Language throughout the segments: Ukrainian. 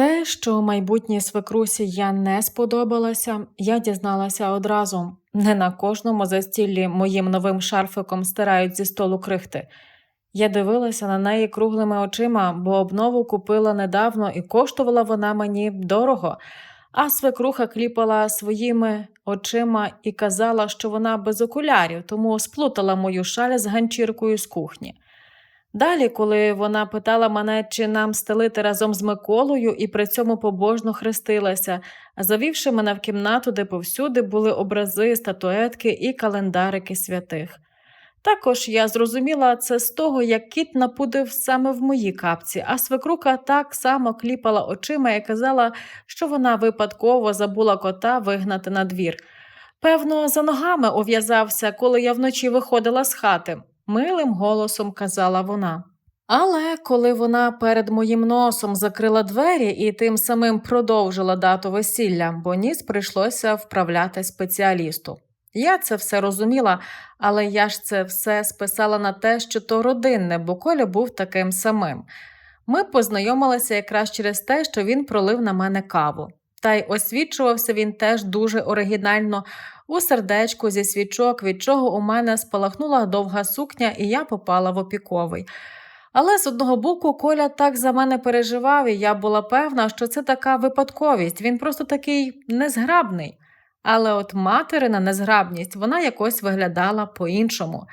Те, що майбутній свекрусі я не сподобалася, я дізналася одразу. Не на кожному застіллі моїм новим шарфиком стирають зі столу крихти. Я дивилася на неї круглими очима, бо обнову купила недавно і коштувала вона мені дорого, а свекруха кліпала своїми очима і казала, що вона без окулярів, тому сплутала мою шаль з ганчіркою з кухні. Далі, коли вона питала мене, чи нам стелити разом з Миколою, і при цьому побожно хрестилася, завівши мене в кімнату, де повсюди були образи, статуетки і календарики святих. Також я зрозуміла це з того, як кіт напудив саме в моїй капці, а свекрука так само кліпала очима і казала, що вона випадково забула кота вигнати на двір. Певно, за ногами ув'язався, коли я вночі виходила з хати, милим голосом казала вона. Але коли вона перед моїм носом закрила двері і тим самим продовжила дату весілля, бо ніс прийшлося вправляти спеціалісту. Я це все розуміла, але я ж це все списала на те, що то родинне, бо Коля був таким самим. Ми познайомилися якраз через те, що він пролив на мене каву. Та й освічувався він теж дуже оригінально у сердечку зі свічок, від чого у мене спалахнула довга сукня, і я попала в опіковий. Але з одного боку, Коля так за мене переживав, і я була певна, що це така випадковість, він просто такий незграбний. Але от материна незграбність вона якось виглядала по-іншому.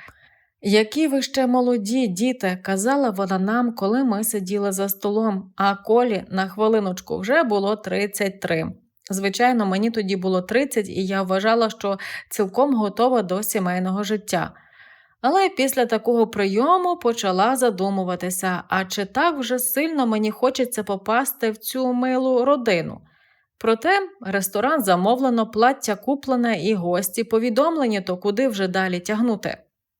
Які ви ще молоді, діти, казала вона нам, коли ми сиділи за столом, а Колі на хвилиночку вже було 33. Звичайно, мені тоді було 30, і я вважала, що цілком готова до сімейного життя. Але після такого прийому почала задумуватися, а чи так вже сильно мені хочеться попасти в цю милу родину. Проте ресторан замовлено, плаття куплене і гості повідомлені, то куди вже далі тягнути.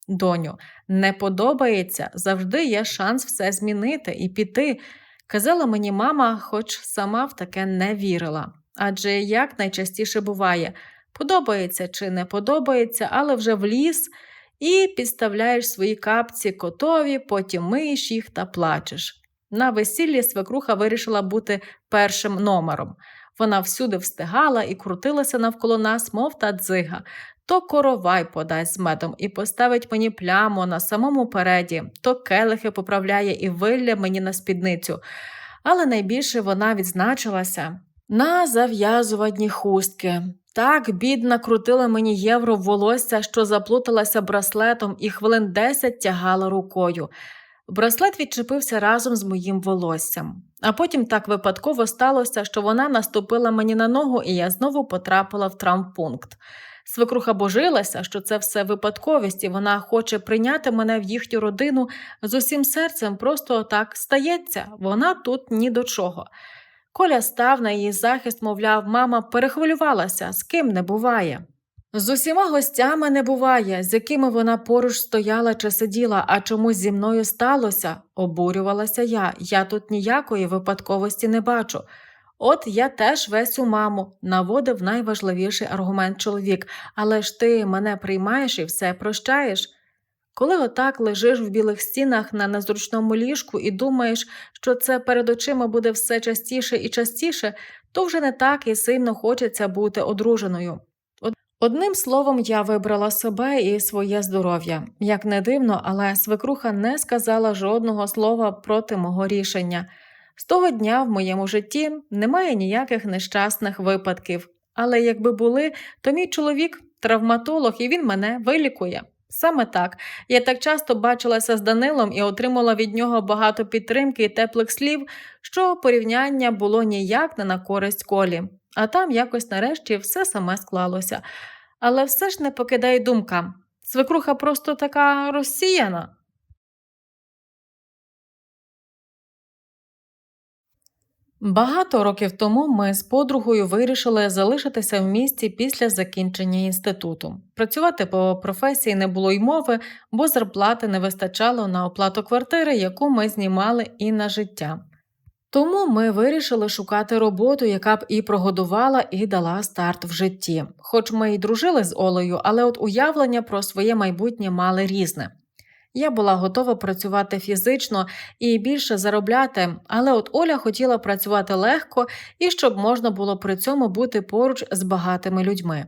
Доню, не подобається, завжди є шанс все змінити і піти, казала мені мама, хоч сама в таке не вірила. Адже як найчастіше буває, подобається чи не подобається, але вже в ліс і підставляєш свої капці котові, потім миєш їх та плачеш. На весіллі свекруха вирішила бути першим номером. Вона всюди встигала і крутилася навколо нас, мов та дзига. То коровай подасть з медом і поставить мені пляму на самому переді, то келихи поправляє і вилля мені на спідницю. Але найбільше вона відзначилася на зав'язуванні хустки. Так бідна крутила мені євро в волосся, що заплуталася браслетом і хвилин десять тягала рукою. Браслет відчепився разом з моїм волоссям. А потім так випадково сталося, що вона наступила мені на ногу, і я знову потрапила в травмпункт. Свекруха божилася, що це все випадковість, і вона хоче прийняти мене в їхню родину з усім серцем, просто так стається, вона тут ні до чого. Коля став на її захист, мовляв, мама перехвилювалася, з ким не буває. З усіма гостями не буває, з якими вона поруч стояла чи сиділа, а чомусь зі мною сталося, обурювалася я. Я тут ніякої випадковості не бачу. От я теж весь у маму, наводив найважливіший аргумент чоловік, але ж ти мене приймаєш і все прощаєш. Коли отак лежиш в білих стінах на незручному ліжку і думаєш, що це перед очима буде все частіше і частіше, то вже не так і сильно хочеться бути одруженою. Одним словом, я вибрала себе і своє здоров'я. Як не дивно, але свекруха не сказала жодного слова проти мого рішення. З того дня в моєму житті немає ніяких нещасних випадків, але якби були, то мій чоловік травматолог і він мене вилікує. Саме так, я так часто бачилася з Данилом і отримала від нього багато підтримки і теплих слів, що порівняння було ніяк не на користь колі, а там якось нарешті все саме склалося. Але все ж не покидає думка свекруха просто така розсіяна. Багато років тому ми з подругою вирішили залишитися в місті після закінчення інституту. Працювати по професії не було й мови, бо зарплати не вистачало на оплату квартири, яку ми знімали, і на життя. Тому ми вирішили шукати роботу, яка б і прогодувала, і дала старт в житті. Хоч ми й дружили з Олею, але от уявлення про своє майбутнє мали різне. Я була готова працювати фізично і більше заробляти, але от Оля хотіла працювати легко і щоб можна було при цьому бути поруч з багатими людьми.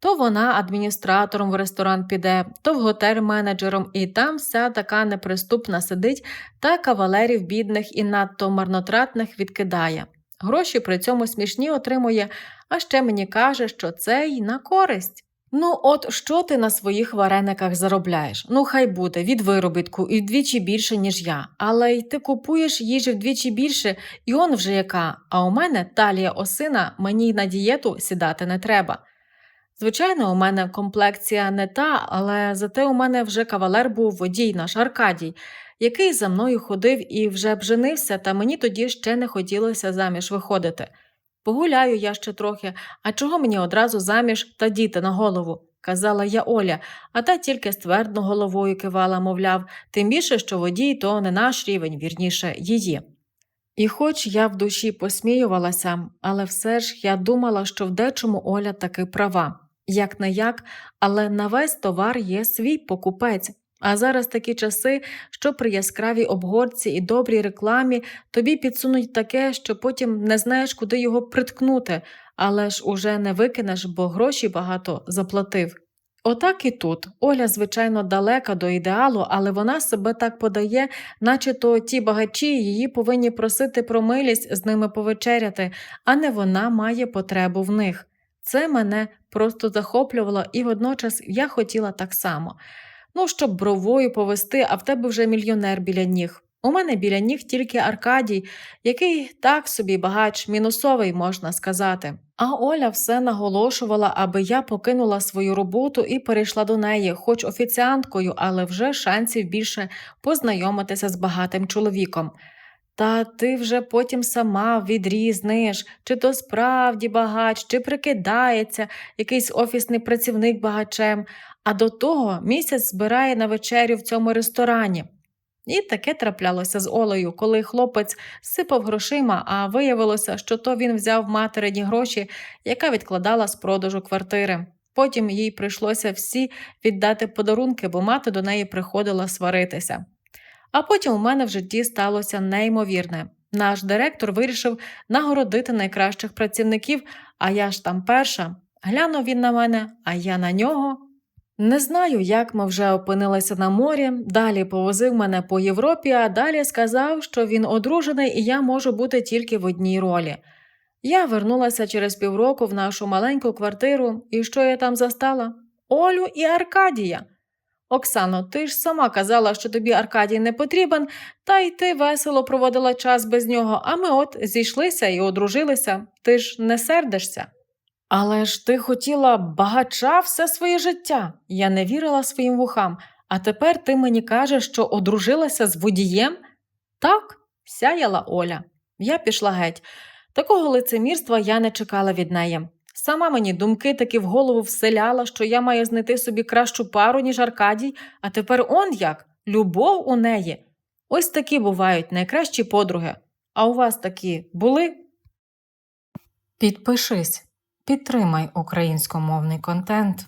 То вона адміністратором в ресторан піде, то в готель менеджером, і там вся така неприступна сидить та кавалерів бідних і надто марнотратних відкидає. Гроші при цьому смішні отримує, а ще мені каже, що це й на користь. Ну, от що ти на своїх варениках заробляєш? Ну, хай буде, від виробітку і вдвічі більше, ніж я. Але й ти купуєш їжі вдвічі більше, і он вже яка. А у мене талія осина, мені на дієту сідати не треба. Звичайно, у мене комплекція не та, але зате у мене вже кавалер був водій наш Аркадій, який за мною ходив і вже б женився, та мені тоді ще не хотілося заміж виходити. Погуляю я ще трохи, а чого мені одразу заміж та діти на голову? казала я Оля, а та тільки ствердно головою кивала, мовляв, тим більше, що водій то не наш рівень, вірніше, її. І хоч я в душі посміювалася, але все ж я думала, що в дечому Оля таки права. Як не як, але на весь товар є свій покупець. А зараз такі часи, що при яскравій обгорці і добрій рекламі тобі підсунуть таке, що потім не знаєш, куди його приткнути, але ж уже не викинеш, бо гроші багато заплатив. Отак і тут. Оля, звичайно, далека до ідеалу, але вона себе так подає, наче то ті багачі її повинні просити про милість з ними повечеряти, а не вона має потребу в них. Це мене просто захоплювало, і водночас я хотіла так само. Ну, щоб бровою повести, а в тебе вже мільйонер біля ніг. У мене біля ніг тільки Аркадій, який так собі багач, мінусовий, можна сказати. А Оля все наголошувала, аби я покинула свою роботу і перейшла до неї, хоч офіціанткою, але вже шансів більше познайомитися з багатим чоловіком. Та ти вже потім сама відрізниш, чи то справді багач, чи прикидається якийсь офісний працівник багачем, а до того місяць збирає на вечерю в цьому ресторані. І таке траплялося з Олею, коли хлопець сипав грошима, а виявилося, що то він взяв материні гроші, яка відкладала з продажу квартири. Потім їй прийшлося всі віддати подарунки, бо мати до неї приходила сваритися. А потім у мене в житті сталося неймовірне. Наш директор вирішив нагородити найкращих працівників, а я ж там перша. Глянув він на мене, а я на нього. Не знаю, як ми вже опинилися на морі. Далі повозив мене по Європі, а далі сказав, що він одружений і я можу бути тільки в одній ролі. Я вернулася через півроку в нашу маленьку квартиру, і що я там застала? Олю і Аркадія. Оксано, ти ж сама казала, що тобі Аркадій не потрібен, та й ти весело проводила час без нього, а ми от зійшлися і одружилися. Ти ж не сердишся. Але ж ти хотіла багача все своє життя. Я не вірила своїм вухам, а тепер ти мені кажеш, що одружилася з водієм? Так, сяяла Оля. Я пішла геть. Такого лицемірства я не чекала від неї. Сама мені думки таки в голову вселяла, що я маю знайти собі кращу пару, ніж Аркадій, а тепер он як любов у неї. Ось такі бувають найкращі подруги. А у вас такі були? Підпишись, підтримай українськомовний контент.